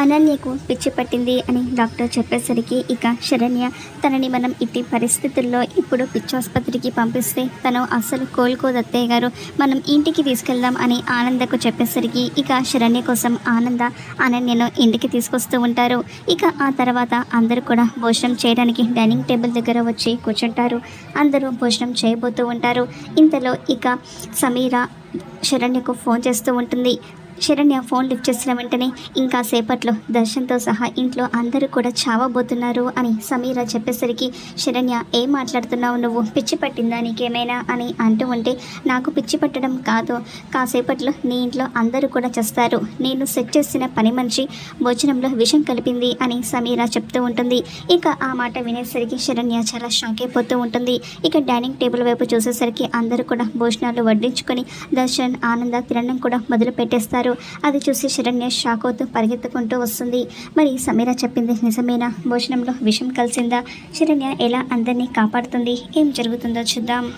అనన్యకు పిచ్చి పట్టింది అని డాక్టర్ చెప్పేసరికి ఇక శరణ్య తనని మనం ఇట్టి పరిస్థితుల్లో ఇప్పుడు పిచ్చాసుపత్రికి పంపిస్తే తను అస్సలు కోలుకోదు అత్తయ్య గారు. మనం ఇంటికి తీసుకెళ్దాం అని ఆనందకు చెప్పేసరికి ఇక శరణ్య కోసం ఆనంద అనన్యను ఇంటికి తీసుకొస్తూ ఉంటారు. ఇక ఆ తర్వాత అందరూ కూడా భోజనం చేయడానికి డైనింగ్ టేబుల్ దగ్గర వచ్చి కూర్చుంటారు. అందరూ భోజనం చేయబోతూ ఉంటారు. ఇంతలో ఇక సమీర శరణ్యకు ఫోన్ చేస్తూ ఉంటుంది. శరణ్య ఫోన్ లిఫ్ట్ చేసిన వెంటనే ఇంకా సేపట్లో దర్శన్తో సహా ఇంట్లో అందరూ కూడా చావబోతున్నారు అని సమీర చెప్పేసరికి శరణ్య ఏం మాట్లాడుతున్నావు నువ్వు? పిచ్చి పట్టిందా నీకేమైనా? అని అంటూ ఉంటే నాకు పిచ్చి పట్టడం కాదు. కాసేపట్లో నీ ఇంట్లో అందరూ కూడా చేస్తారు. నేను సెట్ చేసిన పని మనిషి భోజనంలో విషం కలిపింది అని సమీర చెప్తూ ఉంటుంది. ఇక ఆ మాట వినేసరికి శరణ్య చాలా షాక్ అయిపోతూ ఉంటుంది. ఇక డైనింగ్ టేబుల్ వైపు చూసేసరికి అందరూ కూడా భోజనాలు వడ్డించుకొని దర్శన్ ఆనంద తినడం కూడా మొదలు పెట్టేస్తారు అది చూసి శరణ్య షాక్ అవుతూ పరిగెత్తుకుంటూ వస్తుంది. మరి సమీర చెప్పింది నిజమేనా? భోజనంలో విషం కలిసిందా? శరణ్య ఎలా అందరినీ కాపాడుతుంది? ఏం జరుగుతుందో చూద్దాం.